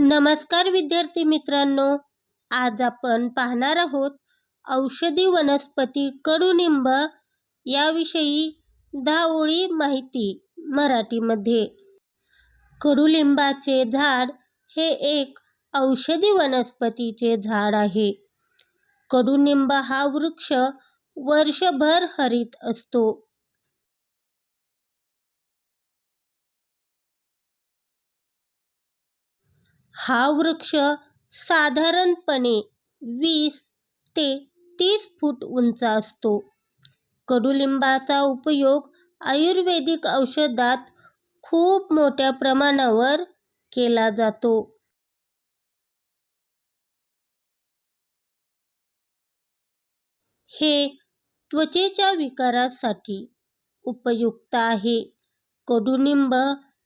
नमस्कार विद्यार्थी मित्रांनो आज आपण पाहणार आहोत औषधी वनस्पती कडुनिंब याविषयी दहा ओळी माहिती मराठीमध्ये. कडुलिंबाचे झाड हे एक औषधी वनस्पतीचे झाड आहे. कडुनिंब हा वृक्ष वर्षभर हरित असतो. हा वृक्ष साधारणपणे वीस ते तीस फूट उंच असतो. कडुलिंबाचा उपयोग आयुर्वेदिक औषधात खूप मोठ्या प्रमाणावर केला जातो. हे त्वचेच्या विकारासाठी उपयुक्त आहे. कडुनिंब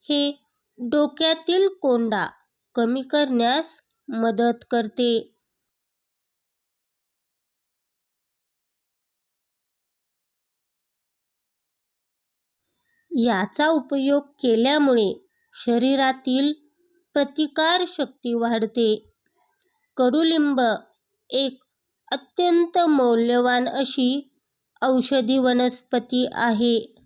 हे डोक्यातील कोंडा कमी करण्यास मदत करते. याचा उपयोग केल्यामुळे शरीरातील प्रतिकारशक्ती वाढते. कडुलिंब एक अत्यंत मौल्यवान अशी औषधी वनस्पती आहे.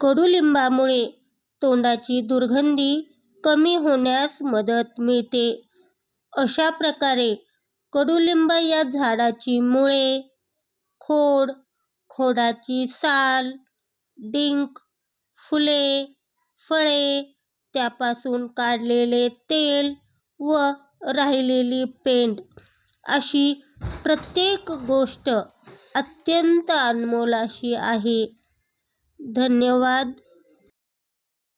कडुलिंबामुळे तोंडाची दुर्गंधी कमी होण्यास मदत मिळते. अशा प्रकारे कडुलिंब या झाडाची मुळे खोड खोडाची साल डिंक फुले फळे त्यापासून काढलेले तेल व राहिलेली पेंड अशी प्रत्येक गोष्ट अत्यंत अनमोल अशी आहे. धन्यवाद.